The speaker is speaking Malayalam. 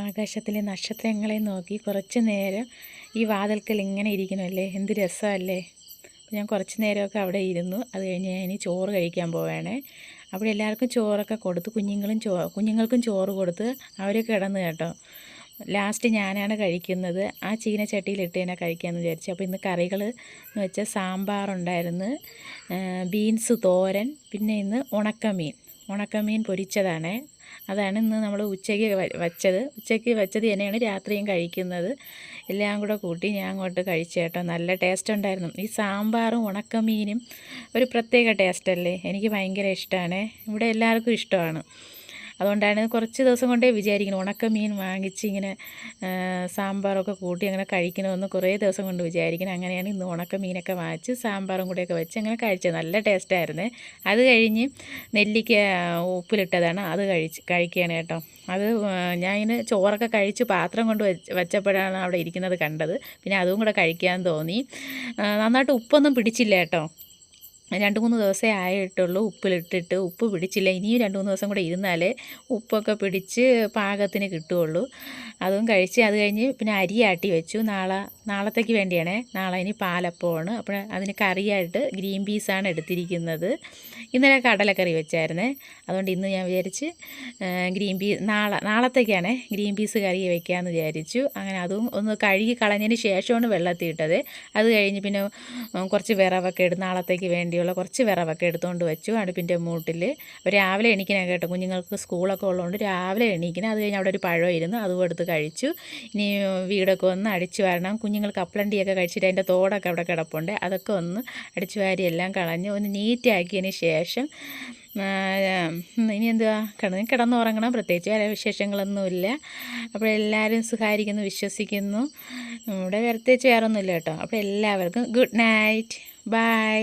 ആകാശത്തിലെ നക്ഷത്രങ്ങളെ നോക്കി കുറച്ച് നേരം ഈ വാതിൽക്കൽ ഇങ്ങനെ ഇരിക്കണമല്ലേ എന്ത് രസമല്ലേ? ഞാൻ കുറച്ച് നേരമൊക്കെ അവിടെ ഇരുന്നു. അത് കഴിഞ്ഞ് ഞാൻ ഇനി ചോറ് കഴിക്കാൻ പോവുകയാണേ അവിടെ എല്ലാവർക്കും ചോറൊക്കെ കൊടുത്ത് കുഞ്ഞുങ്ങളും ചോ കുഞ്ഞുങ്ങൾക്കും ചോറ് കൊടുത്ത് അവർ കിടന്നു കേട്ടോ. ലാസ്റ്റ് ഞാനാണ് കഴിക്കുന്നത്. ആ ചീനച്ചട്ടിയിലിട്ട് തന്നെ കഴിക്കാമെന്ന് വിചാരിച്ചു. അപ്പോൾ ഇന്ന് കറികൾ എന്ന് വെച്ചാൽ സാമ്പാറുണ്ടായിരുന്നു. ബീൻസ് തോരൻ പിന്നെ ഇന്ന് ഉണക്കമീൻ. ഉണക്കമീൻ പൊരിച്ചതാണ്. അതാണ് ഇന്ന് നമ്മൾ ഉച്ചയ്ക്ക് വച്ചത്. ഉച്ചയ്ക്ക് വെച്ചത് തന്നെയാണ് രാത്രിയും കഴിക്കുന്നത്. എല്ലാം കൂടെ കൂട്ടി ഞാൻ അങ്ങോട്ട് കഴിച്ചേട്ടോ നല്ല ടേസ്റ്റ് ഉണ്ടായിരുന്നു. ഈ സാമ്പാറും ഉണക്കമീനും ഒരു പ്രത്യേക ടേസ്റ്റല്ലേ എനിക്ക് ഭയങ്കര ഇഷ്ടമാണ് ഇവിടെ എല്ലാവർക്കും ഇഷ്ടമാണ്. അതുകൊണ്ടാണ് കുറച്ച് ദിവസം കൊണ്ടേ വിചാരിക്കണം ഉണക്കമീൻ വാങ്ങിച്ച് ഇങ്ങനെ സാമ്പാറൊക്കെ കൂട്ടി അങ്ങനെ കഴിക്കണമെന്ന് കുറേ ദിവസം കൊണ്ട് വിചാരിക്കണം അങ്ങനെയാണ് ഇന്ന് ഉണക്കമീനൊക്കെ വാങ്ങിച്ച് സാമ്പാറും കൂടെയൊക്കെ വെച്ച് അങ്ങനെ കഴിച്ചത്. നല്ല ടേസ്റ്റായിരുന്നു അത് കഴിഞ്ഞ് നെല്ലിക്ക ഉപ്പിലിട്ടതാണ്. അത് കഴിച്ച് കഴിക്കുകയാണ് കേട്ടോ. അത് ഞാൻ ഇങ്ങനെ ചോറൊക്കെ കഴിച്ച് പാത്രം കൊണ്ട് വെച്ചപ്പോഴാണ് അവിടെ ഇരിക്കുന്നത് കണ്ടത്. പിന്നെ അതും കൂടെ കഴിക്കാൻ തോന്നി. നന്നായിട്ട് ഉപ്പൊന്നും പിടിച്ചില്ല കേട്ടോ. രണ്ട് മൂന്ന് ദിവസമേ ആയിട്ടുള്ളൂ ഉപ്പിലിട്ടിട്ട് ഉപ്പ് പിടിച്ചില്ല. ഇനിയും രണ്ട് മൂന്ന് ദിവസം കൂടെ ഇരുന്നാലേ ഉപ്പൊക്കെ പിടിച്ച് പാകത്തിന് കിട്ടുകയുള്ളൂ. അതും കഴിച്ച് അത് കഴിഞ്ഞ് പിന്നെ അരി ആട്ടി വെച്ചു. നാളെ നാളത്തേക്ക് വേണ്ടിയാണേ. നാളെ ഇനി പാലപ്പമാണ്. അപ്പോൾ അതിന് കറിയായിട്ട് ഗ്രീൻ പീസാണ് എടുത്തിരിക്കുന്നത്. ഇന്നലെ കടലക്കറി വെച്ചായിരുന്നേ. അതുകൊണ്ട് ഇന്ന് ഞാൻ വിചാരിച്ച് ഗ്രീൻ പീ നാളെ നാളത്തേക്കാണ് ഗ്രീൻ പീസ് കറി വെക്കാമെന്ന് വിചാരിച്ചു. അങ്ങനെ അതും ഒന്ന് കഴുകി കളഞ്ഞതിന് ശേഷമാണ് വെള്ളത്തിൽ ഇട്ടത്. അത് കഴിഞ്ഞ് പിന്നെ കുറച്ച് വിറവൊക്കെ ഇടും നാളത്തേക്ക് വേണ്ടിയുള്ള കുറച്ച് വിറവൊക്കെ എടുത്തുകൊണ്ട് വെച്ചു. അടുപ്പിന്റെ മൂട്ടിൽ രാവിലെ എണീക്കണം കേട്ടോ. കുഞ്ഞുങ്ങൾക്ക് സ്കൂളൊക്കെ ഉള്ളതുകൊണ്ട് രാവിലെ എണീക്കണം. അത് കഴിഞ്ഞ് അവിടെ ഒരു പഴം ഇരുന്ന് അതും എടുത്ത് കഴിച്ചു. ഇനി വീടൊക്കെ ഒന്ന് അടിച്ചു വരണം. കുഞ്ഞുങ്ങൾക്ക് അപ്ലണ്ടിയൊക്കെ കഴിച്ചിട്ട് അതിന്റെ തോടൊക്കെ അവിടെ കിടപ്പുണ്ട്. അതൊക്കെ ഒന്ന് അടിച്ചു വാരി എല്ലാം കളഞ്ഞ് ഒന്ന് നീറ്റാക്കിയതിന് ശേഷം ഇനി എന്തുവാ? കിടന്ന് കിടന്നുറങ്ങണം. പ്രത്യേകിച്ച് വേറെ വിശേഷങ്ങളൊന്നുമില്ല. അപ്പോൾ എല്ലാവരും സുഖമായിരിക്കുന്നു വിശ്വസിക്കുന്നു. ഇവിടെ പ്രത്യേകിച്ച് വേറെ ഒന്നുമില്ല കേട്ടോ. അപ്പോൾ എല്ലാവർക്കും ഗുഡ് നൈറ്റ്. ബൈ.